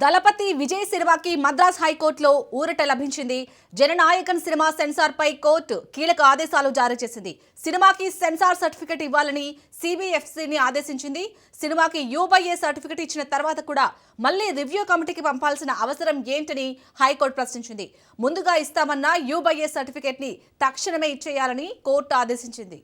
దళపతి విజయ్ సినిమాకి మద్రాస్ హైకోర్టులో ఊరట లభించింది. జననాయకన్ సినిమా సెన్సార్పై కోర్టు కీలక ఆదేశాలు జారీ చేసింది. సినిమాకి సెన్సార్ సర్టిఫికెట్ ఇవ్వాలని సిబిఎఫ్సిని ఆదేశించింది. సినిమాకి యూబైఏ సర్టిఫికెట్ ఇచ్చిన తర్వాత కూడా మళ్ళీ రివ్యూ కమిటీకి పంపాల్సిన అవసరం ఏంటని హైకోర్టు ప్రశ్నించింది. ముందుగా ఇస్తామన్న యూబైఏ సర్టిఫికెట్ని తక్షణమే ఇచ్చేయాలని కోర్టు ఆదేశించింది.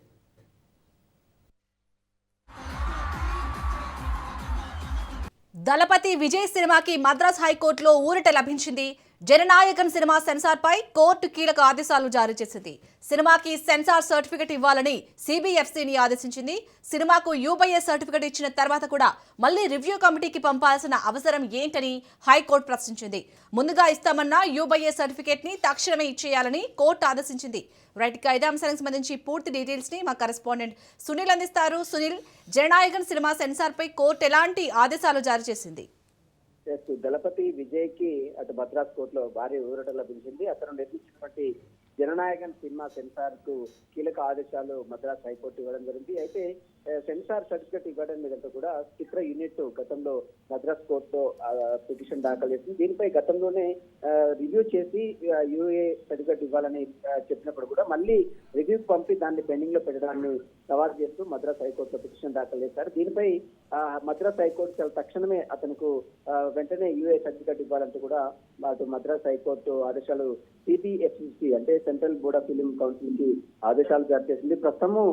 దళపతి విజయ్ సినిమాకి మద్రాస్ హైకోర్టులో ఊరట లభించింది. జననాయకన్ సినిమా సెన్సార్ పై కోర్టు కీలక ఆదేశాలు జారీ చేసింది. సినిమాకి సెన్సార్ సర్టిఫికెట్ ఇవ్వాలని సిబిఎఫ్సిని ఆదేశించింది. సినిమాకు యూబైఏ సర్టిఫికెట్ ఇచ్చిన తర్వాత కూడా మళ్ళీ రివ్యూ కమిటీకి పంపాల్సిన అవసరం ఏంటని హైకోర్టు ప్రశ్నించింది. ముందుగా ఇస్తామన్న యూబైఏ సర్టిఫికెట్ని తక్షణమే ఇచ్చేయాలని కోర్టు ఆదేశించింది. రైట్ ఇక ఇదే అంశానికి సంబంధించి పూర్తి డీటెయిల్స్ని మా కరెస్పాండెంట్ సునీల్ అందిస్తారు. సునీల్ జననాయకన్ సినిమా సెన్సార్ పై కోర్టు ఎలాంటి ఆదేశాలు జారీ చేసింది? దళపతి విజయ్కి అటు మద్రాస్ కోర్టులో భారీ ఊరట లభించింది. అతను నిర్మించినటువంటి మహానాయకన్ సినిమా సెన్సార్కు కీలక ఆదేశాలు మద్రాస్ హైకోర్టు ఇవ్వడం జరిగింది. అయితే సెన్సార్ సర్టిఫికెట్ ఇవ్వడం మీద కూడా చిత్ర యూనిట్ గతంలో మద్రాస్ కోర్టులో పిటిషన్ దాఖలు చేసింది. దీనిపై గతంలోనే రివ్యూ చేసి యూఏ సర్టిఫికెట్ ఇవ్వాలని చెప్పినప్పుడు కూడా మళ్ళీ రివ్యూ పంపి దాన్ని పెండింగ్లో పెట్టడాన్ని సవాల్ చేస్తూ మద్రాస్ హైకోర్టులో పిటిషన్ దాఖలు చేశారు. దీనిపై ఆ, మద్రాస్ హైకోర్టు చాలా తక్షణమే అతనికి వెంటనే యూఏ సర్టిఫికెట్ ఇవ్వాలంటూ కూడా అటు మద్రాస్ హైకోర్టు ఆదేశాలు సిబిఎఫ్సిసి అంటే సెంట్రల్ బోర్డ్ ఆఫ్ ఫిలిం కౌన్సిల్కి ఆదేశాలు జారీ చేసింది. ప్రస్తుతము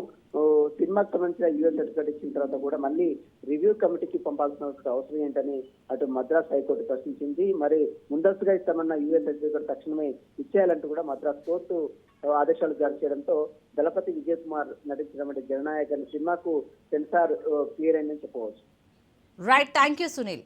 సినిమాకి సంబంధించిన యూఏ సర్టిఫికేట్ ఇచ్చిన తర్వాత కూడా మళ్ళీ రివ్యూ కమిటీకి పంపాల్సిన అవసరం ఏంటని అటు మద్రాస్ హైకోర్టు ప్రశ్నించింది. మరి ముందస్తుగా ఇస్తామన్న యూఎస్ సర్టిఫికెట్ తక్షణమే ఇచ్చేయాలంటూ కూడా మద్రాస్ కోర్టు ఆదేశాలు జారీ చేయడంతో దళపతి విజయ్ కుమార్ నటించినటువంటి జననాయక్ అనే సినిమాకు సెన్సార్ క్లియర్ అయిందని చెప్పవచ్చు. Right thank you Sunil